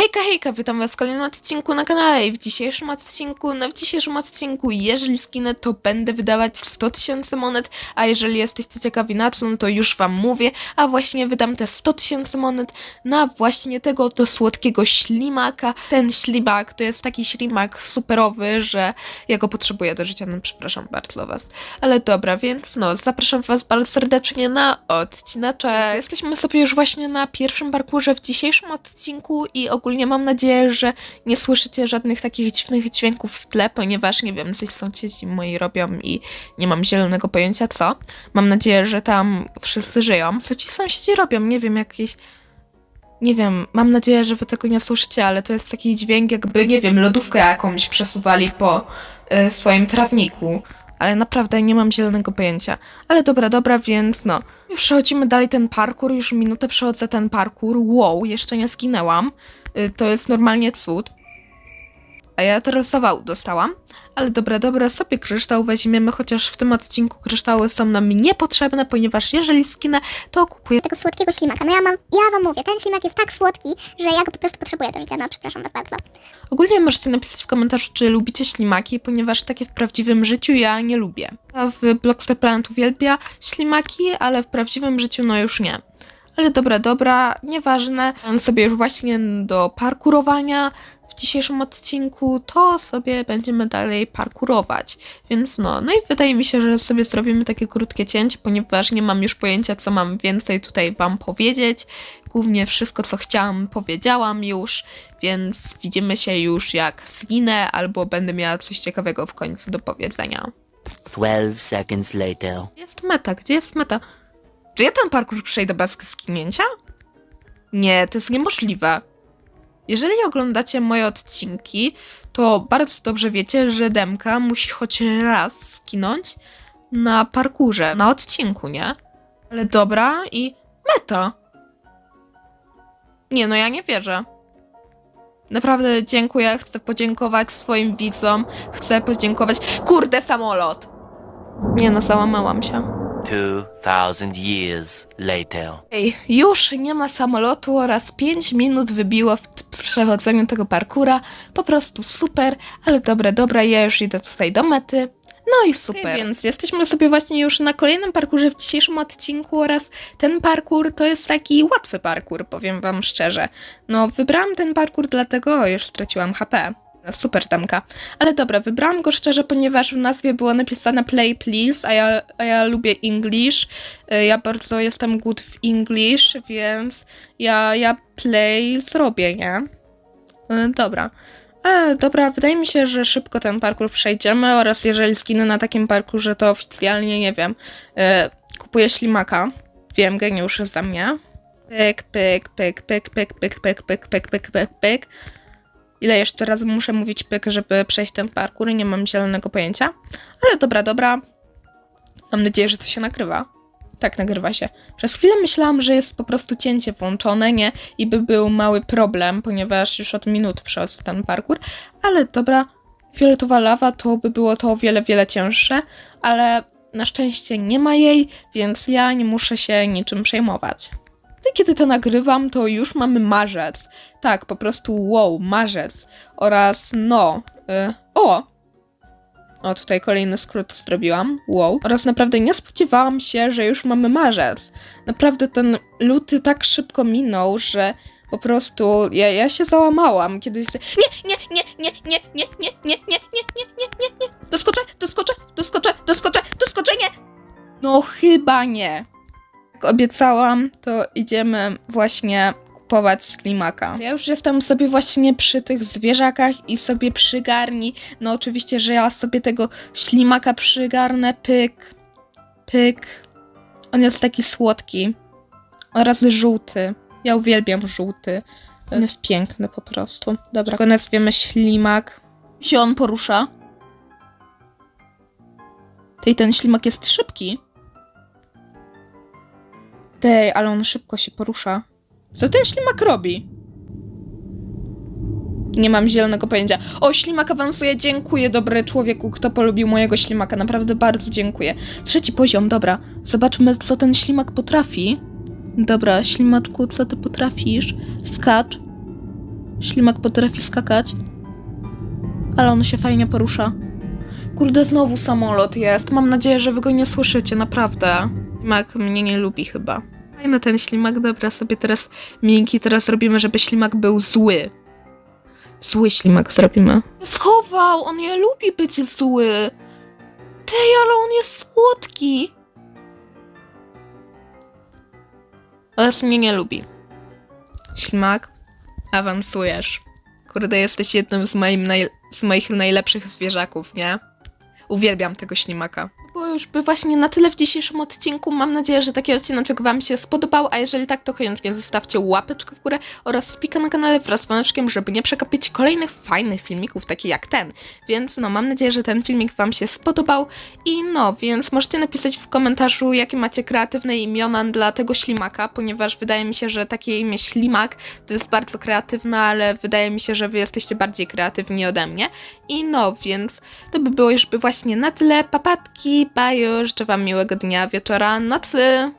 Hejka, hejka, witam was w kolejnym odcinku na kanale i w dzisiejszym odcinku, no w dzisiejszym odcinku, jeżeli skinę, to będę wydawać 100 tysięcy monet, a jeżeli jesteście ciekawi na co, no to już wam mówię, a właśnie wydam te 100 tysięcy monet na właśnie tego to słodkiego ślimaka. Ten ślimak to jest taki ślimak superowy, że ja go potrzebuję do życia, no przepraszam bardzo was. Ale dobra, więc no, zapraszam was bardzo serdecznie na odcineczek. Jesteśmy sobie już właśnie na pierwszym parkurze w dzisiejszym odcinku i ogólnie mam nadzieję, że nie słyszycie żadnych takich dziwnych dźwięków w tle, ponieważ nie wiem, coś sąsiedzi moi robią i nie mam zielonego pojęcia co. Mam nadzieję, że tam wszyscy żyją. Co ci sąsiedzi robią? Nie wiem, jakieś... Nie wiem, mam nadzieję, że wy tego nie słyszycie, ale to jest taki dźwięk, jakby, nie wiem, lodówkę jakąś przesuwali po y, swoim trawniku. Ale naprawdę nie mam zielonego pojęcia. Ale dobra, dobra, więc no. Przechodzimy dalej ten parkour, już minutę przechodzę ten parkour. Wow, jeszcze nie zginęłam. Y, to jest normalnie cud. A ja teraz zawał dostałam. Ale dobra, dobra, sobie kryształ weźmiemy, chociaż w tym odcinku kryształy są nam niepotrzebne, ponieważ jeżeli skinę, to kupuję tego słodkiego ślimaka. No ja mam, ja wam mówię, ten ślimak jest tak słodki, że ja go po prostu potrzebuję do życia. No przepraszam was bardzo. Ogólnie możecie napisać w komentarzu, czy lubicie ślimaki, ponieważ takie w prawdziwym życiu ja nie lubię. A w Blockster Planet uwielbia ślimaki, ale w prawdziwym życiu no już nie. Ale dobra, dobra, nieważne. Mam sobie już właśnie do parkurowania dzisiejszym odcinku, to sobie będziemy dalej parkurować. Więc no, no i wydaje mi się, że sobie zrobimy takie krótkie cięcie, ponieważ nie mam już pojęcia, co mam więcej tutaj wam powiedzieć. Głównie wszystko, co chciałam, powiedziałam już, więc widzimy się już jak zginę, albo będę miała coś ciekawego w końcu do powiedzenia. 12 seconds later. Jest meta? Gdzie jest meta? Czy ja ten parkour przejdę bez skinięcia? Nie, to jest niemożliwe. Jeżeli oglądacie moje odcinki, to bardzo dobrze wiecie, że Demka musi choć raz skinąć na parkurze, na odcinku, nie? Ale dobra i meta. Nie, no ja nie wierzę. Naprawdę dziękuję, chcę podziękować swoim widzom, chcę podziękować... Kurde, samolot! Nie no, załamałam się. 2000 years later. Ej, już nie ma samolotu oraz 5 minut wybiło w t- przechodzeniu tego parkura. Po prostu super, ale dobra, dobra, ja już idę tutaj do mety. No i super. więc jesteśmy sobie właśnie już na kolejnym parkurze w dzisiejszym odcinku oraz ten parkur to jest taki łatwy parkur, powiem wam szczerze. No, wybrałam ten parkur dlatego, o, już straciłam HP. No, Super tamka. Ale dobra, wybrałam go szczerze, ponieważ w nazwie było napisane Play Please, a ja, a ja lubię English. Y, Ja bardzo jestem good w English, więc ja, ja play zrobię, nie? Y, Dobra. E, dobra, wydaje mi się, że szybko ten parkour przejdziemy oraz jeżeli zginę na takim parkurze, to oficjalnie, nie wiem, e, kupuję ślimaka. Wiem, geniusz za mnie. Pyk, pyk, pyk, pyk, pyk, pyk, pyk, pyk, pyk, pyk, pyk, pyk. Ile jeszcze razy muszę mówić pyk, żeby przejść ten parkour? Nie mam zielonego pojęcia. Ale dobra, dobra. Mam nadzieję, że to się nagrywa. Tak, nagrywa się. Przez chwilę myślałam, że jest po prostu cięcie włączone, nie? I by był mały problem, ponieważ już od minut przechodzę ten parkour. Ale dobra, fioletowa lawa to by było to o wiele, wiele cięższe, ale na szczęście nie ma jej, więc ja nie muszę się niczym przejmować. Kiedy to nagrywam, to już mamy marzec. Tak, po prostu wow, marzec. Oraz no, y, o! O, tutaj kolejny skrót zrobiłam. Wow. Oraz naprawdę nie spodziewałam się, że już mamy marzec. Naprawdę ten luty tak szybko minął, że po prostu ja, ja się załamałam, kiedy się... Nie, nie, nie, nie, nie, nie, nie, nie, nie, nie, nie, nie, nie, nie. Doskoczę, doskoczę, doskoczę, doskoczę, doskoczę, nie! No chyba nie. Jak obiecałam, to idziemy właśnie kupować ślimaka. Ja już jestem sobie właśnie przy tych zwierzakach i sobie przygarni. No oczywiście, że ja sobie tego ślimaka przygarnę. Pyk, pyk. On jest taki słodki. Oraz żółty. Ja uwielbiam żółty. On jest piękny po prostu. Dobra, go nazwiemy ślimak. Się on porusza. Tej ten ślimak jest szybki. Tej, ale on szybko się porusza. Co ten ślimak robi? Nie mam zielonego pojęcia. O, ślimak awansuje, dziękuję, dobry człowieku, kto polubił mojego ślimaka. Naprawdę bardzo dziękuję. Trzeci poziom, dobra. Zobaczmy, co ten ślimak potrafi. Dobra, ślimaczku, co ty potrafisz? Skacz. Ślimak potrafi skakać. Ale on się fajnie porusza. Kurde, znowu samolot jest. Mam nadzieję, że wy go nie słyszycie, naprawdę. Ślimak mnie nie lubi chyba. Fajny ten ślimak, dobra, sobie teraz miękki teraz robimy, żeby ślimak był zły. Zły ślimak zrobimy. Schował, on nie lubi być zły. Ty, ale on jest słodki. Ale mnie nie lubi. Ślimak, awansujesz. Kurde, jesteś jednym z, moim naj... z moich najlepszych zwierzaków, nie? Uwielbiam tego ślimaka. Już by właśnie na tyle w dzisiejszym odcinku. Mam nadzieję, że taki odcinek Wam się spodobał, a jeżeli tak, to koniecznie zostawcie łapeczkę w górę oraz subika na kanale wraz z dzwoneczkiem, żeby nie przegapić kolejnych fajnych filmików, takich jak ten. Więc no, mam nadzieję, że ten filmik Wam się spodobał i no, więc możecie napisać w komentarzu, jakie macie kreatywne imiona dla tego ślimaka, ponieważ wydaje mi się, że takie imię ślimak to jest bardzo kreatywne, ale wydaje mi się, że Wy jesteście bardziej kreatywni ode mnie. I no, więc to by było już by właśnie na tyle. Papatki, bye, życzę Wam miłego dnia, wieczora, nocy.